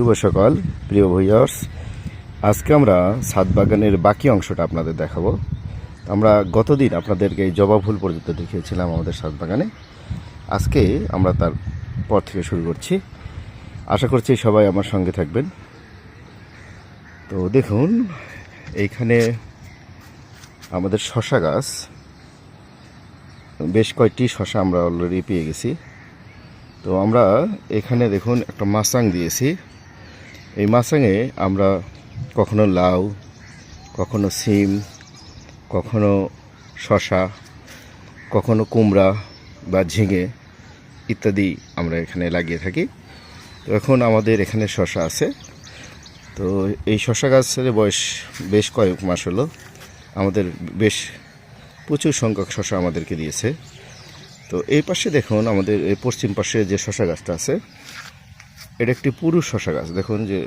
শুভ সকাল, প্রিয় ভুইয়ার্স আজকে আমরা ছাদ বাগানের বাকি অংশটা আপনাদের দেখাবো। আমরা গতদিন আপনাদেরকে এই জবা ফুল পর্যন্ত দেখিয়েছিলাম আমাদের ছাদ বাগানে। আজকে আমরা তার পর থেকে শুরু করছি। আশা করছি সবাই আমার সঙ্গে থাকবেন। তো দেখুন, এইখানে আমাদের শশা গাছ। বেশ কয়েকটি শশা আমরা অলরেডি পেয়ে গেছি। তো আমরা এখানে দেখুন একটা মাসাং দিয়েছি। এই মাসাঙে আমরা কখনো লাউ, কখনো সিম, কখনো শশা কখনো কুমড়া বা ঝিঙে ইত্যাদি আমরা এখানে লাগিয়ে থাকি। তো এখন আমাদের এখানে শশা আছে। তো এই শশা গাছের বয়স বেশ কয়েক মাস হলো। আমাদের বেশ প্রচুর সংখ্যক শশা আমাদেরকে দিয়েছে। তো এই পাশে দেখুন আমাদের এই পশ্চিম পাশে যে শশা গাছটা আছে এটা একটি পুরুষ শশা গাছ। দেখুন যে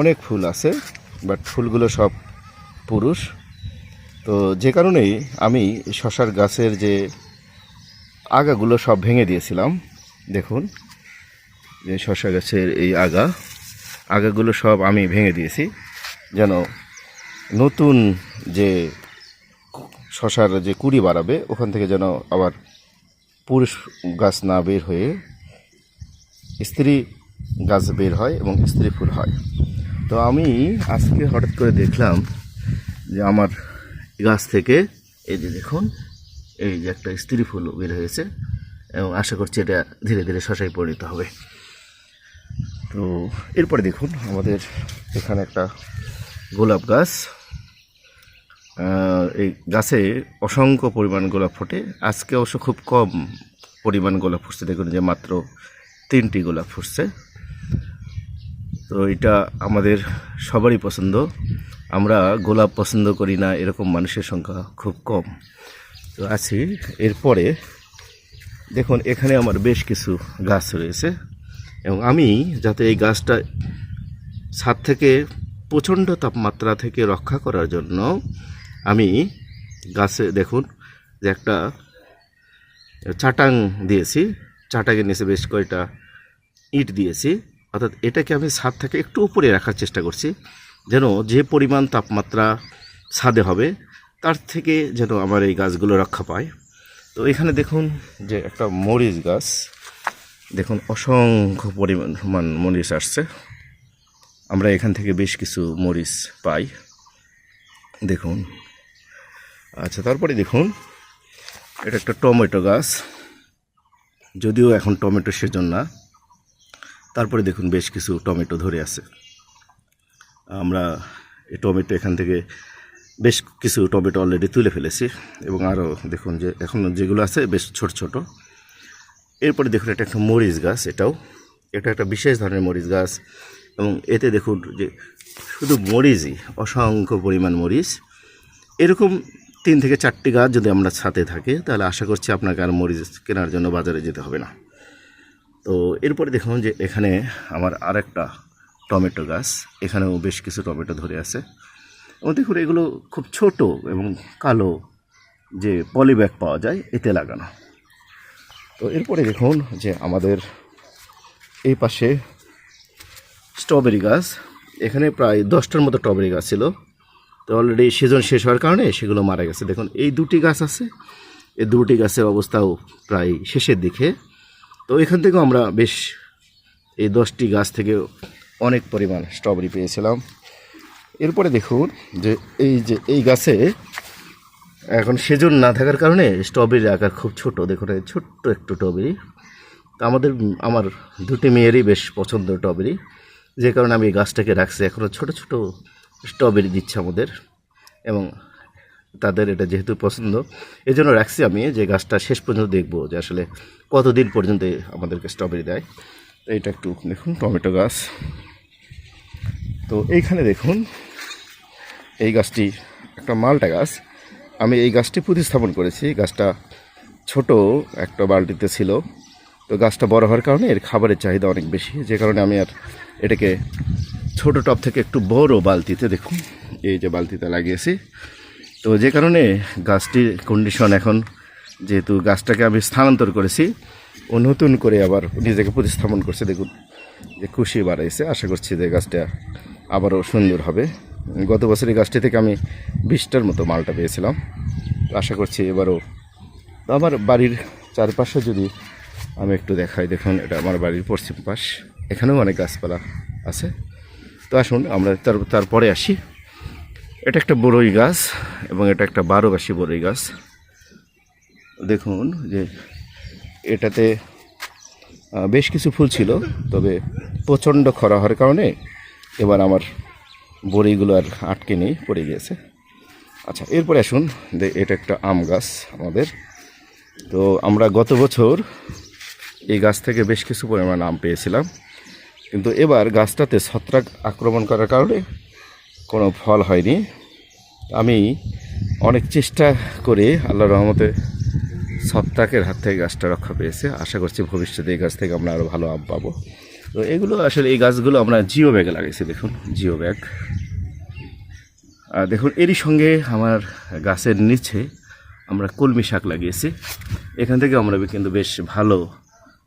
অনেক ফুল আছে বাট ফুলগুলো সব পুরুষ। তো যে কারণেই আমি শশার গাছের যে আগাগুলো সব ভেঙে দিয়েছিলাম। দেখুন যে শশা গাছের এই আগা, আগাগুলো সব আমি ভেঙে দিয়েছি, যেন নতুন যে শশার যে কুড়ি বাড়াবে, ওখান থেকে যেন আবার পুরুষ গাছ না বের হয়ে স্ত্রী গাছ বের হয় এবং স্ত্রী ফুল হয়। তো আমি আজকে হঠাৎ করে দেখলাম যে আমার গাছ থেকে এই যে দেখুন, এই যে একটা স্ত্রী ফুল বের হয়েছে এবং আশা করছি এটা ধীরে ধীরে শশায় পরিণত হবে। তো এরপরে দেখুন আমাদের এখানে একটা গোলাপ গাছ। এই গাছে অসংখ্য পরিমাণ গোলাপ ফোটে। আজকে অবশ্য খুব কম পরিমাণ গোলাপ ফুটছে। দেখুন যে মাত্র তিনটি গোলাপ ফুটছে। তো এটা আমাদের সবারই পছন্দ। আমরা গোলাপ পছন্দ করি না, এরকম মানুষের সংখ্যা খুব কম। তো আছি এরপরে, দেখুন, এখানে আমার বেশ কিছু গাছ রয়েছে। এবং আমি যাতে এই গাছটা ছাদ থেকে প্রচণ্ড তাপমাত্রা থেকে রক্ষা করার জন্য আমি গাছে, দেখুন, যে একটা চাটাং দিয়েছি। চাটাঙের নিচে বেশ কয়টা ইট দিয়েছি। অর্থাৎ এটাকে আমি ছাদ থেকে একটু উপরে রাখার চেষ্টা করছি, যেন যে পরিমাণ তাপমাত্রা ছাদে হবে, তার থেকে যেন আমার এই গাছগুলো রক্ষা পায়। তো এখানে দেখুন যে একটা মরিচ গাছ, দেখুন অসংখ্য পরিমাণ মরিচ আসছে। আমরা এখান থেকে বেশ কিছু মরিচ পাই। দেখুন আচ্ছা তারপরে দেখুন, এটা একটা টমেটো গাছ, যদিও এখন টমেটো সেজন না তারপরে দেখুন বেশ কিছু টমেটো ধরে আছে। আমরা এই টমেটো এখান থেকে বেশ কিছু টমেটো অলরেডি তুলে ফেলেছি এবং আরও দেখুন যে এখন যেগুলো আছে বেশ ছোট ছোট। এরপরে দেখুন এটা একটা মরিচ গাছ, এটাও এটা একটা বিশেষ ধরনের মরিচ গাছ এবং এতে দেখুন যে শুধু মরিচই, অসংখ্য পরিমাণ মরিচ। এরকম তিন থেকে চারটি গাছ যদি আমরা ছাতে থাকে, তাহলে আশা করছি আপনাকে আর মরিচ কেনার জন্য বাজারে যেতে হবে না। তো এরপরে দেখুন যে এখানে আমার আরেকটা টমেটো গাছ। এখানেও বেশ কিছু টমেটো ধরে আছে। এবং দেখুন, এগুলো খুব ছোট এবং কালো যে পলিব্যাগ পাওয়া যায়, এতে লাগানো। তো এরপরে দেখুন যে আমাদের এই পাশে স্ট্রবেরি গাছ। এখানে প্রায় দশটার মতো স্ট্রবেরি গাছ ছিল। তো অলরেডি সিজন শেষ হওয়ার কারণে সেগুলো মারা গেছে। দেখুন, এই দুটি গাছ আছে। এই দুটি গাছের অবস্থাও প্রায় শেষের দিকে। তো এখান থেকেও আমরা বেশ এই দশটি গাছ থেকে অনেক পরিমাণ স্ট্রবেরি পেয়েছিলাম। এরপরে দেখুন যে এই যে এই গাছে এখন সেজন না থাকার কারণে স্ট্রবেরির আকার খুব ছোট। দেখুন ছোট্ট একটু স্ট্রবেরি তো আমাদের, আমার দুটি মেয়েরই বেশ পছন্দ স্ট্রবেরি যে কারণে আমি এই গাছটাকে রাখছি। এখনও ছোট ছোট স্ট্রবেরি দিচ্ছে আমাদের। এবং তাদের এটা যেহেতু পছন্দ এই জন্য রাখছি আমি যে গাছটা শেষ পর্যন্ত দেখব, যে আসলে কতদিন পর্যন্ত আমাদেরকে স্ট্রবেরি দেয়। এটা একটু দেখুন, টমেটো গাছ। তো এইখানে দেখুন, এই গাছটি একটা মালটা গাছ। আমি এই গাছটি প্রতিস্থাপন করেছি গাছটা ছোট একটা বালতিতে ছিল। তো গাছটা বড় হওয়ার কারণে এর খাবারের চাহিদা অনেক বেশি, যে কারণে আমি আর এটাকে ছোট টব থেকে একটু বড় বালতিতে দেখুন, এই যে বালতিতে লাগিয়েছি। তো যে কারণে গাছটির কন্ডিশন এখন, যেহেতু গাছটাকে আমি স্থানান্তর করেছি, ও নতুন করে আবার নিজেকে প্রতিস্থাপন করছে। দেখুন, যে খুশি বাড়াইছে। আশা করছি যে গাছটা আবারও সুন্দর হবে। গত বছর এই গাছটি থেকে আমি বিশটার মতো মালটা পেয়েছিলাম। আশা করছি এবারও আমার বাড়ির চারপাশে যদি আমি একটু দেখাই, দেখুন, এটা আমার বাড়ির পশ্চিম পাশ। এখানেও অনেক গাছপালা আছে। তো আসুন, আমরা তার তারপরে আসি। এটা একটা বড়ই গাছ এবং এটা একটা বারোবাসী বড়ই গাছ। দেখুন যে এটাতে বেশ কিছু ফুল ছিল, তবে প্রচণ্ড খরা হওয়ার কারণে এবার আমার বড়িগুলো আর আটকে নেই, পড়ে গিয়েছে। আচ্ছা এরপরে আসুন যে এটা একটা আম গাছ আমাদের। তো আমরা গত বছর এই গাছ থেকে বেশ কিছু পরিমাণ আম পেয়েছিলাম। কিন্তু এবার গাছটাতে ছত্রাক আক্রমণ করার কারণে কোনো ফল হয়নি। আমি অনেক চেষ্টা করে আল্লাহ রহমতে ছত্রাকের হাত থেকে গাছটা রক্ষা পেয়েছে। আশা করছি ভবিষ্যতে এই গাছ থেকে আমরা আরও ভালো আম পাবো। তো এগুলো আসলে এই গাছগুলো আমরা জিও ব্যাগে লাগিয়েছি দেখুন, জিও ব্যাগ। আর দেখুন, এরই সঙ্গে আমার গাছের নিচে আমরা কলমি শাক লাগিয়েছি। এখান থেকে আমরা কিন্তু বেশ ভালো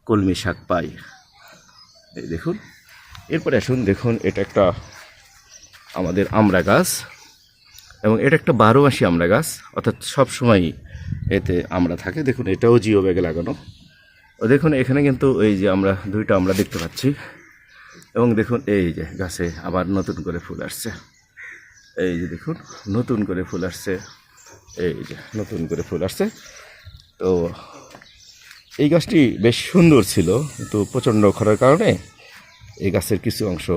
কলমি শাক পাই। এই দেখুন, এরপরে আসুন, দেখুন, এটা একটা আমাদের আমড়া গাছ, এবং এটা একটা বারো মাসি আমড়া গাছ, অর্থাৎ সব সময় এতে আমরা থাকে। দেখুন, এটাও জিও ব্যাগে লাগানো। ও দেখুন, এখানে কিন্তু এই যে আমরা, দুইটা আমরা দেখতে পাচ্ছি। এবং দেখুন, এই যে গাছে আবার নতুন করে ফুল আসছে। এই যে দেখুন, নতুন করে ফুল আসছে। এই যে নতুন করে ফুল আসছে। তো এই গাছটি বেশ সুন্দর ছিল, কিন্তু প্রচণ্ড খরার কারণে এই গাছের কিছু অংশ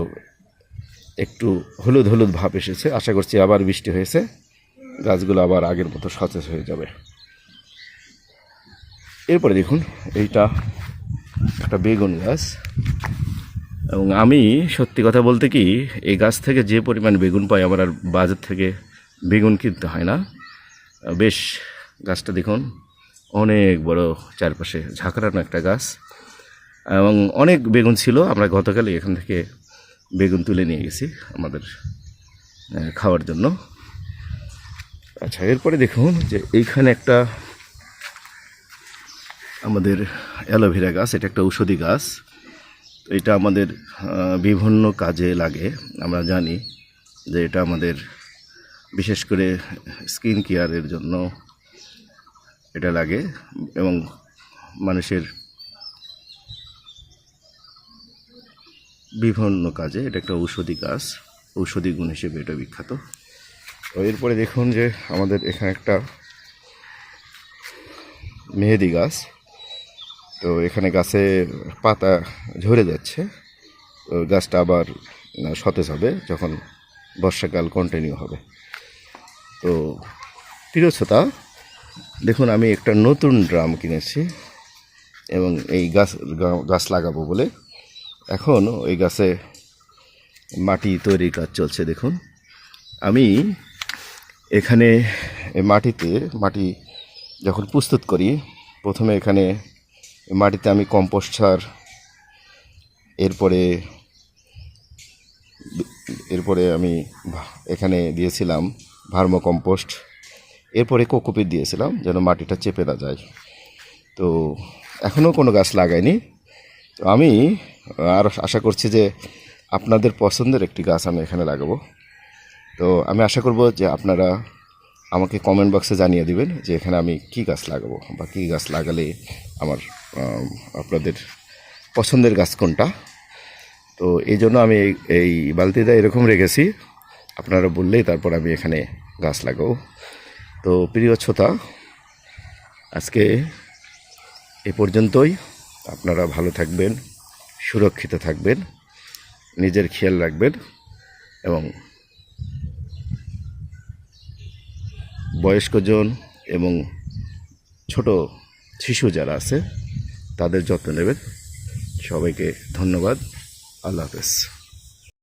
একটু হলুদ হলুদ ভাব এসেছে। আশা করছি আবার বৃষ্টি হয়েছে। গাছগুলো আবার আগের মতো সতেজ হয়ে যাবে। এরপরে দেখুন, এইটা একটা বেগুন গাছ। এবং আমি সত্যি কথা বলতে কি, এই গাছ থেকে যে পরিমাণ বেগুন পাই, আমার আর বাজার থেকে বেগুন কিনতে হয় না। বেশ, গাছটা দেখুন, অনেক বড় চারপাশে ঝাঁকড়ানো একটা গাছ। এবং অনেক বেগুন ছিল। আমরা গতকালই এখান থেকে বেগুন তুলে নিয়ে গেছি আমাদের খাওয়ার জন্য। আচ্ছা এরপরে দেখুন যে এইখানে একটা আমাদের অ্যালোভেরা গাছ, এটা একটা ঔষধি গাছ। এটা আমাদের বিভিন্ন কাজে লাগে, আমরা জানি যে এটা আমাদের বিশেষ করে স্কিন কেয়ারের জন্য এটা লাগে এবং মানুষের বিভিন্ন কাজে, এটা একটা ঔষধি গাছ, ঔষধি গুণ হিসেবে এটা বিখ্যাত। তো এরপরে দেখুন যে আমাদের এখানে একটা মেহেদি গাছ। তো এখানে গাছে পাতা ঝরে যাচ্ছে। গাছটা আবার সতেজ হবে যখন বর্ষাকাল কন্টিনিউ হবে। তো প্রিয় শ্রোতা দেখুন আমি একটা নতুন ড্রাম কিনেছি এবং এই গাছ গাছ লাগাবো বলে এখন ওই গাছে মাটি তৈরির কাজ চলছে, দেখুন। আমি এখানে মাটিতে, মাটি যখন প্রস্তুত করি, প্রথমে এখানে মাটিতে আমি কম্পোস্ট সার, এরপরে এরপরে আমি এখানে দিয়েছিলাম ভার্মো কম্পোস্ট এরপরে কোকোপিট দিয়েছিলাম যেন মাটিটা চেপে না যায়। তো এখনও কোনো গাছ লাগাইনি। তো আমি আরও আশা করছি যে আপনাদের পছন্দের একটি গাছ আমি এখানে লাগাবো। তো আমি আশা করব যে আপনারা আমাকে কমেন্ট বক্সে জানিয়ে দিবেন যে এখানে আমি কি গাছ লাগাবো বা কী গাছ লাগালে আমার আপনাদের পছন্দের গাছ কোনটা। তো এই জন্য আমি এই- এই বালতিটা এরকম রেখেছি। আপনারা বললেই তারপর আমি এখানে গাছ লাগাবো। তো প্রিয় শ্রোতা, আজকে এ পর্যন্তই। আপনারা ভালো থাকবেন, সুরক্ষিত থাকবেন, নিজের খেয়াল রাখবেন এবং বয়স্কজন এবং ছোট শিশু যারা আছে, তাদের যত্ন নেবেন। সবাইকে ধন্যবাদ। আল্লাহ হাফেজ।